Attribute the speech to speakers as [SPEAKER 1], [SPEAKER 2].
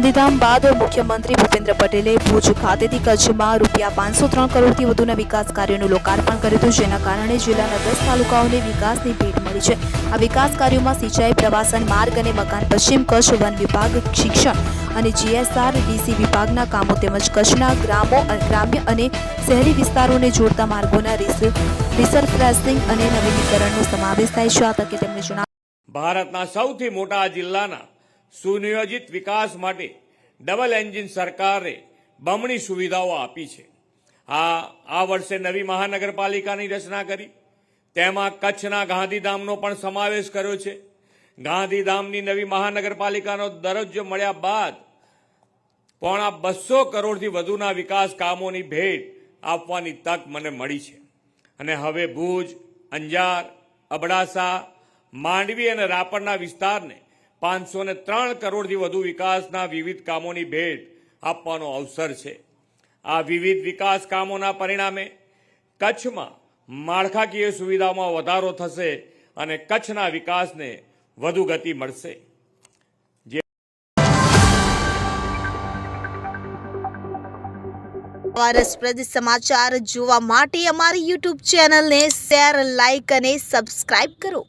[SPEAKER 1] ગાંધીધામ બાદ મુખ્યમંત્રી ભૂપેન્દ્ર પટેલે ભુજ ખાતેથી કચ્છમાં રૂપિયા પાંચસો ત્રણ કરોડથી વધુના વિકાસ કાર્યોનું લોકાર્પણ કર્યું હતું, જેના કારણે જિલ્લાના દસ તાલુકાઓને વિકાસની ભેટ મળી છે. આ વિકાસ કાર્યોમાં સિંચાઈ, પ્રવાસન, માર્ગ અને મકાન, પશ્ચિમ કચ્છ વન વિભાગ, શિક્ષણ અને જીએસઆર, ડીસી વિભાગના કામો તેમજ કચ્છના ગ્રામો ગ્રામ્ય અને શહેરી વિસ્તારોને જોડતા માર્ગોના રિસ- અને નવીનીકરણનો સમાવેશ થાય છે. આ તકે તેમણે જણાવ્યું.
[SPEAKER 2] ભારતના સૌથી મોટા જિલ્લાના સુનિયોજિત વિકાસ માટે ડબલ એન્જિન સરકારે બમણી સુવિધાઓ આપી છે. આ આ વર્ષે નવી મહાનગરપાલિકાની રચના કરી. તેમાં કચ્છના ગાંધીધામનો પણ સમાવેશ કર્યો છે. ગાંધીધામની નવી મહાનગરપાલિકાનો દરજ્જો મળ્યા બાદ પોણા બસો કરોડથી વધુના વિકાસ કામોની ભેટ આપવાની તક મને મળી છે. અને હવે ભુજ, અંજાર, અબડાસા, માંડવી અને રાપરના વિસ્તારને પાંચસો ને ત્રણ કરોડથી વધુ વિકાસના વિવિધ કામોની ભેટ આપવાનો અવસર છે. આ વિવિધ વિકાસ કામોના પરિણામે કચ્છમાં માળખાકીય સુવિધામાં વધારો થશે અને કચ્છના વિકાસને વધુ ગતિ મળશે.
[SPEAKER 3] રસપ્રદ સમાચાર જોવા માટે અમારી યુટ્યુબ ચેનલને શેર લાઇક અને સબસ્ક્રાઇબ કરો.